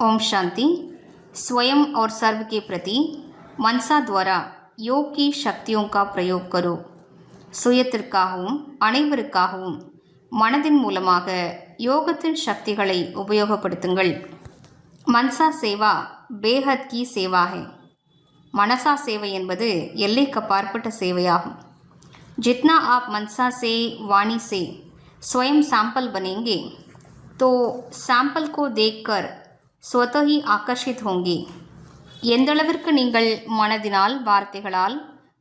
ओम शांति स्वयं और सर्व के प्रति मनसा द्वारा योग की शक्तियों का प्रयोग करो சுயத்திற்காகவும் அனைவருக்காகவும் மனதின் மூலமாக யோகத்தின் சக்திகளை உபயோகப்படுத்துங்கள் மன்சா சேவா பேஹத் கி சேவா ஹை மனசா சேவை என்பது எல்லைக்கு அப்பாற்பட்ட சேவையாகும் जितना आप मनसा से वाणी से स्वयं सैंपल बनेंगे तो सैंपल को देखकर स्वतः ही आकर्षित होंगे எந்தளவிற்கு நீங்கள் மனதினால் வார்த்தைகளால்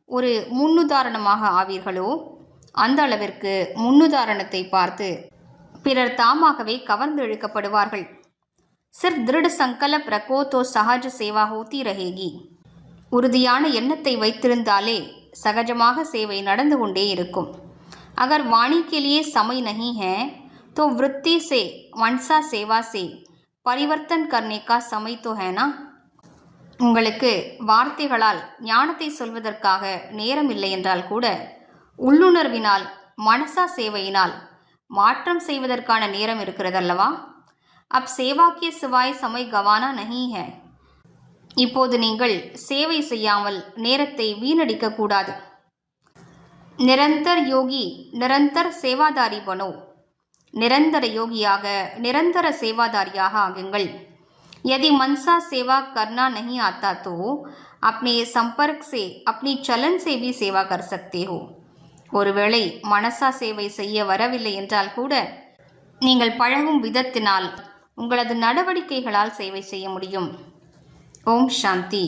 ஒரு முன்னுதாரணமாக ஆவீர்களோ அந்த அளவிற்கு முன்னுதாரணத்தை பார்த்து பிறர் தாமாகவே கவர்ந்து இழுக்கப்படுவார்கள் சிர் திருட சங்கல்ப் ரகோ தோ சஹஜ சேவா ஹோத்தி ரஹேகி உறுதியான எண்ணத்தை வைத்திருந்தாலே சகஜமாக சேவை நடந்து கொண்டே இருக்கும் अगर वाणी के लिए समय नहीं है तो वृत्ति से मनसा सेवा से பரிவர்த்தன் கர்ணிக்கா சமைத்தோ ஹேனா? உங்களுக்கு வார்த்தைகளால் ஞானத்தை சொல்வதற்காக நேரம் இல்லை என்றால் கூட உள்ளுணர்வினால் மனசா சேவையினால் மாற்றம் செய்வதற்கான நேரம் இருக்கிறதல்லவா? அப் சேவாக்கிய சிவாய் சமை கவானா நகி ஹே. இப்போது நீங்கள் சேவை செய்யாமல் நேரத்தை வீணடிக்க கூடாது. நிரந்தர் யோகி நிரந்தர் சேவாதாரி பனோ. நிரந்தர யோகியாக நிரந்தர சேவாதாரியாக ஆகுங்கள் यदि मनसा सेवा करना नहीं आता तो अपने संपर्क से अपनी चलन से भी सेवा कर सकते हो ஒருவேளை மனசா சேவை செய்ய வரவில்லை என்றால் கூட நீங்கள் பழகும் விதத்தினால் உங்களது நடவடிக்கைகளால் சேவை செய்ய முடியும் ஓம் சாந்தி